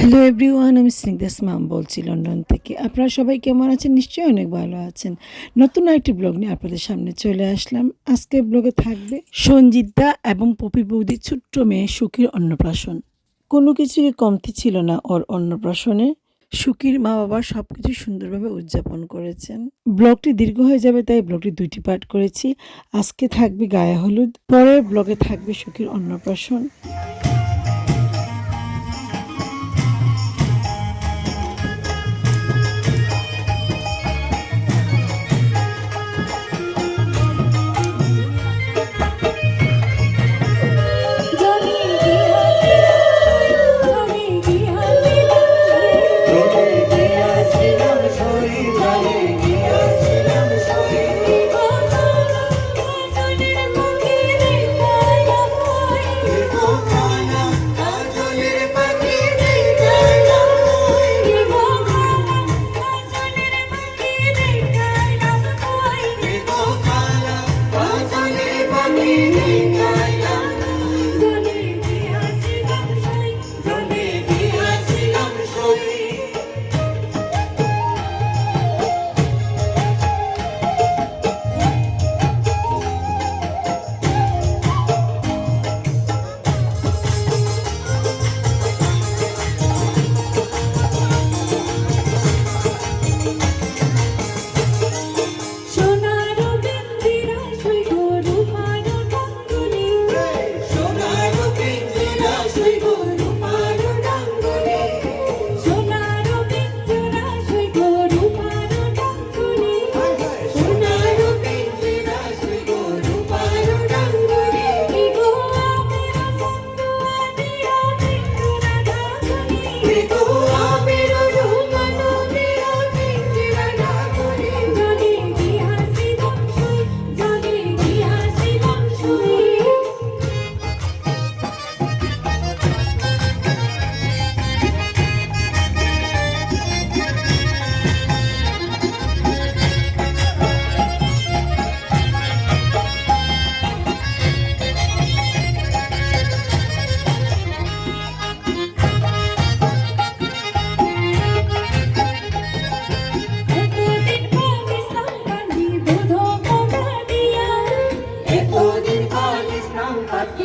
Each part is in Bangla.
এভরিওয়ান আমি স্নিগ্ধাস মাম বলছি লন্ডন থেকে। আপনারা সবাই কেমন আছেন? নিশ্চয়ই অনেক ভালো আছেন। নতুন একটি ব্লগ নিয়ে আপনাদের সামনে চলে আসলাম। আজকে ব্লগে থাকবে সঞ্জিতা এবং পপি বৌদি ছোট্ট মেয়ে সুখীর অন্নপ্রাশন। কোনো কিছুরই কমতি ছিল না ওর অন্নপ্রাশনে। সুখীর মা বাবা সব কিছু সুন্দরভাবে উদযাপন করেছেন। ব্লগটি দীর্ঘ হয়ে যাবে, তাই ব্লগটি দুইটি পার্ট করেছি। আজকে থাকবে গায়ে হলুদ, পরের ব্লগে থাকবে সুখীর অন্নপ্রাশন। you.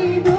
see the